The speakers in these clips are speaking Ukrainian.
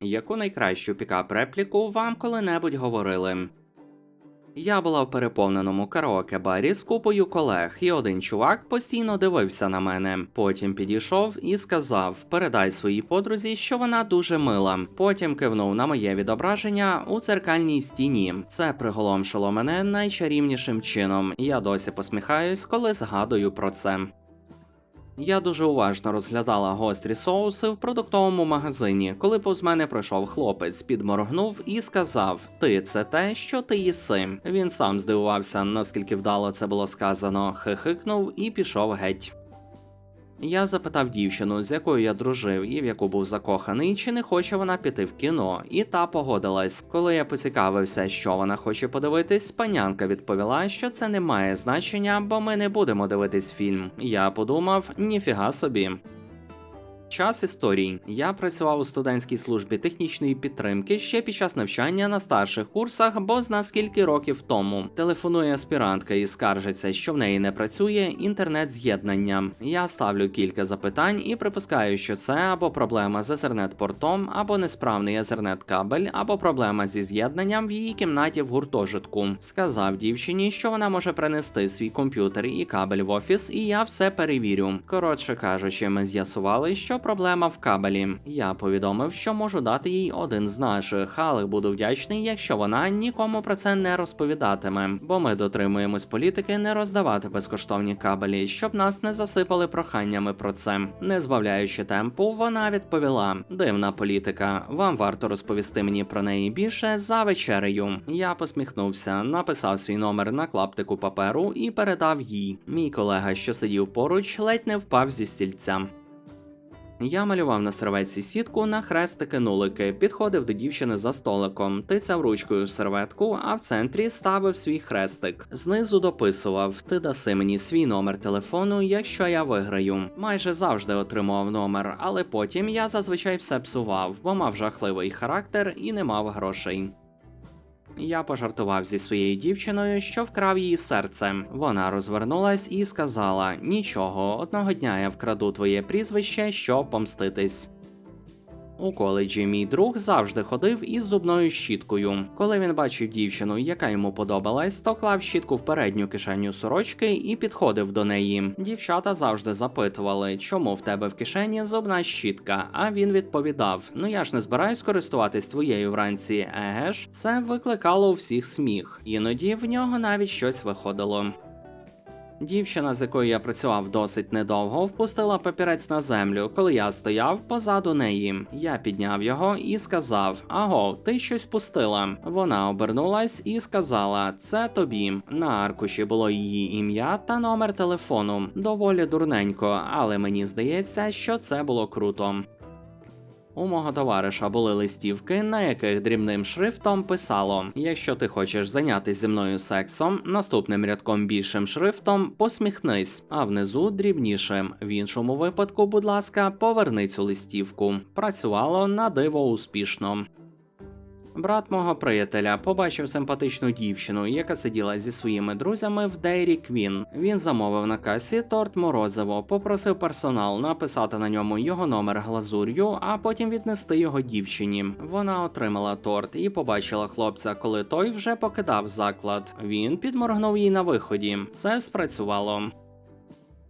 Яку найкращу пікап-репліку вам коли-небудь говорили? Я була в переповненому караоке-барі з купою колег, і один чувак постійно дивився на мене. Потім підійшов і сказав: Передай своїй подрузі, що вона дуже мила. Потім кивнув на моє відображення у дзеркальній стіні. Це приголомшило мене найчарівнішим чином. Я досі посміхаюсь, коли згадую про це. Я дуже уважно розглядала гострі соуси в продуктовому магазині, коли повз мене пройшов хлопець, підморгнув і сказав: Ти це те, що ти їси. Він сам здивувався, наскільки вдало це було сказано, хихикнув і пішов геть. Я запитав дівчину, з якою я дружив і в яку був закоханий, чи не хоче вона піти в кіно, і та погодилась. Коли я поцікавився, що вона хоче подивитись, панянка відповіла, що це не має значення, бо ми не будемо дивитись фільм. Я подумав, ніфіга собі. Час історій. Я працював у студентській службі технічної підтримки ще під час навчання на старших курсах, бо зна скільки років тому. Телефонує аспірантка і скаржиться, що в неї не працює інтернет-з'єднання. Я ставлю кілька запитань і припускаю, що це або проблема з Ethernet-портом, або несправний Ethernet-кабель, або проблема зі з'єднанням в її кімнаті в гуртожитку. Сказав дівчині, що вона може принести свій комп'ютер і кабель в офіс, і я все перевірю. Коротше кажучи, ми з'ясували, що проблема в кабелі. Я повідомив, що можу дати їй один з наших, але буду вдячний, якщо вона нікому про це не розповідатиме, бо ми дотримуємось політики не роздавати безкоштовні кабелі, щоб нас не засипали проханнями про це. Не збавляючи темпу, вона відповіла: дивна політика. Вам варто розповісти мені про неї більше за вечерею. Я посміхнувся, написав свій номер на клаптику паперу і передав їй. Мій колега, що сидів поруч, ледь не впав зі стільця. Я малював на серветці сітку на хрестики нулики, підходив до дівчини за столиком, тицяв ручкою в серветку, а в центрі ставив свій хрестик. Знизу дописував: Ти даси мені свій номер телефону, якщо я виграю. Майже завжди отримував номер, але потім я зазвичай все псував, бо мав жахливий характер і не мав грошей. Я пожартував зі своєю дівчиною, що вкрав її серце. Вона розвернулась і сказала: Нічого, одного дня я вкраду твоє прізвище, щоб помститись. У коледжі мій друг завжди ходив із зубною щіткою. Коли він бачив дівчину, яка йому подобалась, то клав щітку в передню кишеню сорочки і підходив до неї. Дівчата завжди запитували, чому в тебе в кишені зубна щітка. А він відповідав: Ну я ж не збираюсь користуватись твоєю вранці. Еге ж, це викликало у всіх сміх. Іноді в нього навіть щось виходило. Дівчина, з якою я працював досить недовго, впустила папірець на землю, коли я стояв позаду неї. Я підняв його і сказав: Аго, ти щось пустила. Вона обернулась і сказала: Це тобі. На аркуші було її ім'я та номер телефону. Доволі дурненько, але мені здається, що це було круто. У мого товариша були листівки, на яких дрібним шрифтом писало: Якщо ти хочеш зайнятися зі мною сексом, наступним рядком більшим шрифтом посміхнись, а внизу дрібнішим. В іншому випадку, будь ласка, поверни цю листівку. Працювало на диво успішно. Брат мого приятеля побачив симпатичну дівчину, яка сиділа зі своїми друзями в Dairy Queen. Він замовив на касі торт морозиво, попросив персонал написати на ньому його номер глазур'ю, а потім віднести його дівчині. Вона отримала торт і побачила хлопця, коли той вже покидав заклад. Він підморгнув їй на виході. Це спрацювало.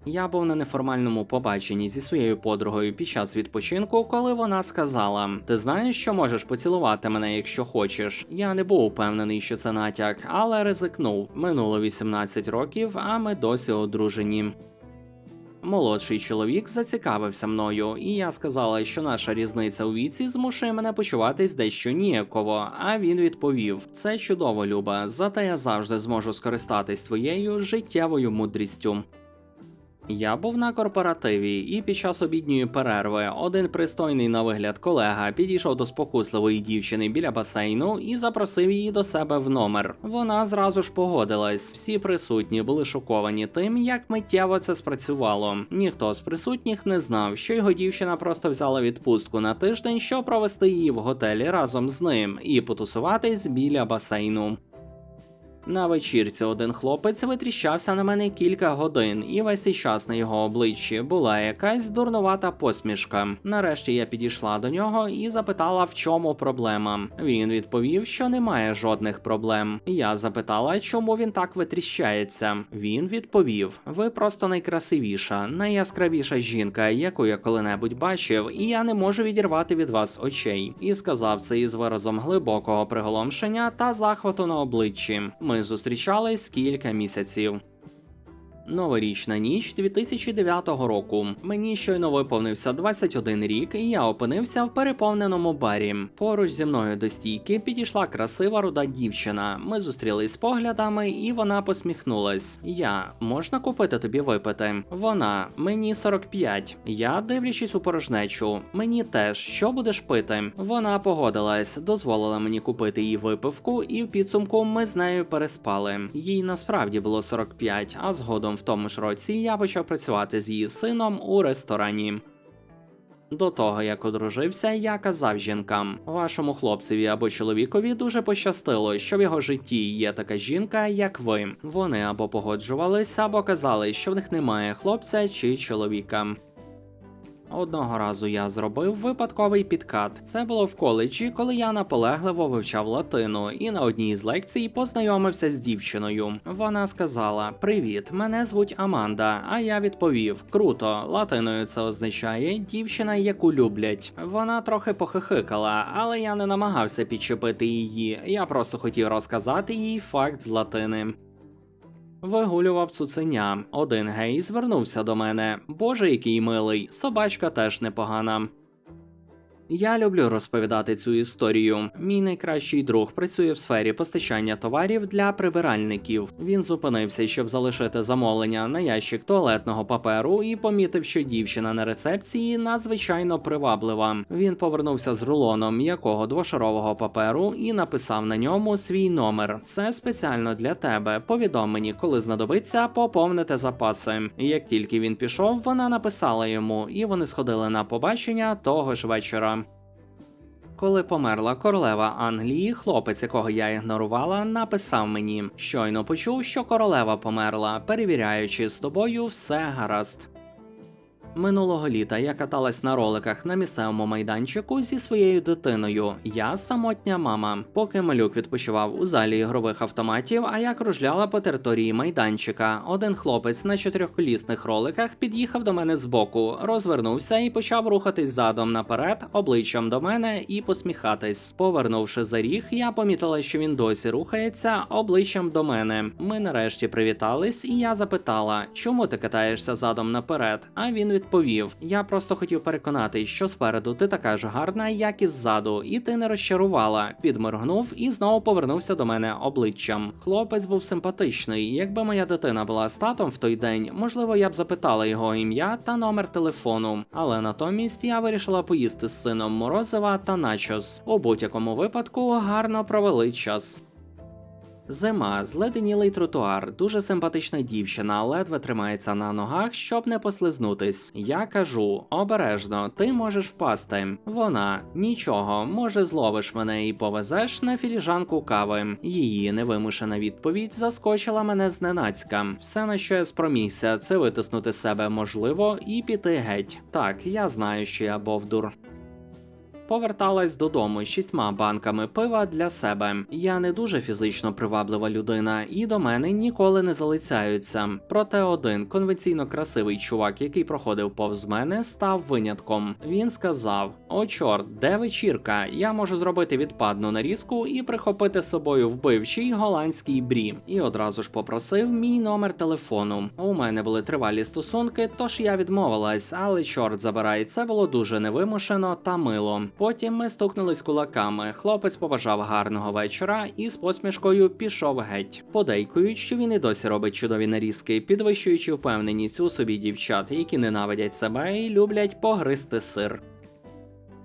Я був на неформальному побаченні зі своєю подругою під час відпочинку, коли вона сказала: Ти знаєш, що можеш поцілувати мене, якщо хочеш. Я не був упевнений, що це натяк, але ризикнув. Минуло 18 років, а ми досі одружені. Молодший чоловік зацікавився мною, і я сказала, що наша різниця у віці змушує мене почуватись дещо ніяково. А він відповів: це чудово, Люба, зате я завжди зможу скористатись твоєю життєвою мудрістю. Я був на корпоративі, і під час обідньої перерви один пристойний на вигляд колега підійшов до спокусливої дівчини біля басейну і запросив її до себе в номер. Вона зразу ж погодилась. Всі присутні були шоковані тим, як миттєво це спрацювало. Ніхто з присутніх не знав, що його дівчина просто взяла відпустку на тиждень, щоб провести її в готелі разом з ним і потусуватись біля басейну. На вечірці один хлопець витріщався на мене кілька годин, і весь цей час на його обличчі була якась дурнувата посмішка. Нарешті я підійшла до нього і запитала, в чому проблема. Він відповів, що немає жодних проблем. Я запитала, чому він так витріщається. Він відповів: Ви просто найкрасивіша, найяскравіша жінка, яку я коли-небудь бачив, і я не можу відірвати від вас очей. І сказав це із виразом глибокого приголомшення та захвату на обличчі. Ми зустрічались кілька місяців. Новорічна ніч 2009 року. Мені щойно виповнився 21 рік, і я опинився в переповненому барі. Поруч зі мною до стійки підійшла красива руда дівчина. Ми зустрілись поглядами, і вона посміхнулась. Я можна купити тобі випити? Вона мені 45. Я дивлячись у порожнечу. Мені теж що будеш пити? Вона погодилась, дозволила мені купити їй випивку, і в підсумку ми з нею переспали. Їй насправді було 45, а згодом в тому ж році я почав працювати з її сином у ресторані. До того як одружився, я казав жінкам: вашому хлопцеві або чоловікові дуже пощастило, що в його житті є така жінка, як ви. Вони або погоджувались, або казали, що в них немає хлопця чи чоловіка. Одного разу я зробив випадковий підкат. Це було в коледжі, коли я наполегливо вивчав латину, і на одній з лекцій познайомився з дівчиною. Вона сказала: Привіт, мене звуть Аманда. А я відповів: Круто, латиною це означає дівчина, яку люблять. Вона трохи похихикала, але я не намагався підчепити її. Я просто хотів розказати їй факт з латини. Вигулював цуценя. Один гей звернувся до мене. Боже, який милий, собачка теж непогана. Я люблю розповідати цю історію. Мій найкращий друг працює в сфері постачання товарів для прибиральників. Він зупинився, щоб залишити замовлення на ящик туалетного паперу, і помітив, що дівчина на рецепції надзвичайно приваблива. Він повернувся з рулоном м'якого двошарового паперу і написав на ньому свій номер. Це спеціально для тебе. Повідом мені, коли знадобиться, поповнити запаси. Як тільки він пішов, вона написала йому, і вони сходили на побачення того ж вечора. Коли померла королева Англії, хлопець, якого я ігнорувала, написав мені: щойно почув, що королева померла, перевіряючи з тобою все гаразд. Минулого літа я каталась на роликах на місцевому майданчику зі своєю дитиною. Я самотня мама. Поки малюк відпочивав у залі ігрових автоматів, а я кружляла по території майданчика. Один хлопець на чотирьохколісних роликах під'їхав до мене збоку, розвернувся і почав рухатись задом наперед, обличчям до мене і посміхатись. Повернувши за ріг, я помітила, що він досі рухається обличчям до мене. Ми нарешті привітались, і я запитала, чому ти катаєшся задом наперед? А він відповів: Я просто хотів переконати, що спереду ти така ж гарна, як і ззаду, і ти не розчарувала. Підморгнув і знову повернувся до мене обличчям. Хлопець був симпатичний. Якби моя дитина була з татом в той день, можливо, я б запитала його ім'я та номер телефону. Але натомість я вирішила поїсти з сином морозива та начос. У будь-якому випадку гарно провели час. Зима, зледенілий тротуар, дуже симпатична дівчина, ледве тримається на ногах, щоб не послизнутись. Я кажу: обережно, ти можеш впасти. Вона нічого, може, зловиш мене і повезеш на філіжанку кави. Її невимушена відповідь заскочила мене зненацька. Все на що я спромігся, це витиснути себе можливо і піти геть. Так, я знаю, що я бовдур. Поверталась додому з шістьма банками пива для себе. Я не дуже фізично приваблива людина, і до мене ніколи не залицяються. Проте один конвенційно красивий чувак, який проходив повз мене, став винятком. Він сказав: О, чорт, де вечірка? Я можу зробити відпадну нарізку і прихопити з собою вбивчий голландський брі. І одразу ж попросив мій номер телефону. У мене були тривалі стосунки, тож я відмовилась, але чорт забирай, це було дуже невимушено та мило. Потім ми стукнулись кулаками. Хлопець побажав гарного вечора і з посмішкою пішов геть. Подейкують, що він і досі робить чудові нарізки, підвищуючи впевненість у собі дівчат, які ненавидять себе і люблять погризти сир.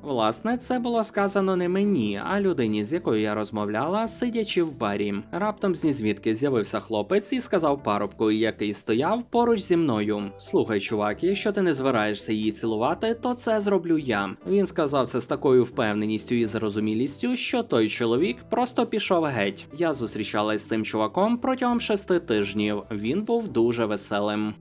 Власне, це було сказано не мені, а людині, з якою я розмовляла, сидячи в барі. Раптом з нізвідки з'явився хлопець і сказав парубку, який стояв поруч зі мною: Слухай, чувак, якщо ти не збираєшся її цілувати, то це зроблю я. Він сказав це з такою впевненістю і зрозумілістю, що той чоловік просто пішов геть. Я зустрічалась з цим чуваком протягом шести тижнів. Він був дуже веселим.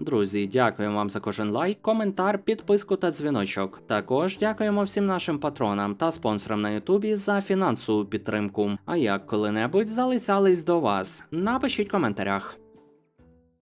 Друзі, дякуємо вам за кожен лайк, коментар, підписку та дзвіночок. Також дякуємо всім нашим патронам та спонсорам на Ютубі за фінансову підтримку. А як коли-небудь залицялись до вас? Напишіть в коментарях.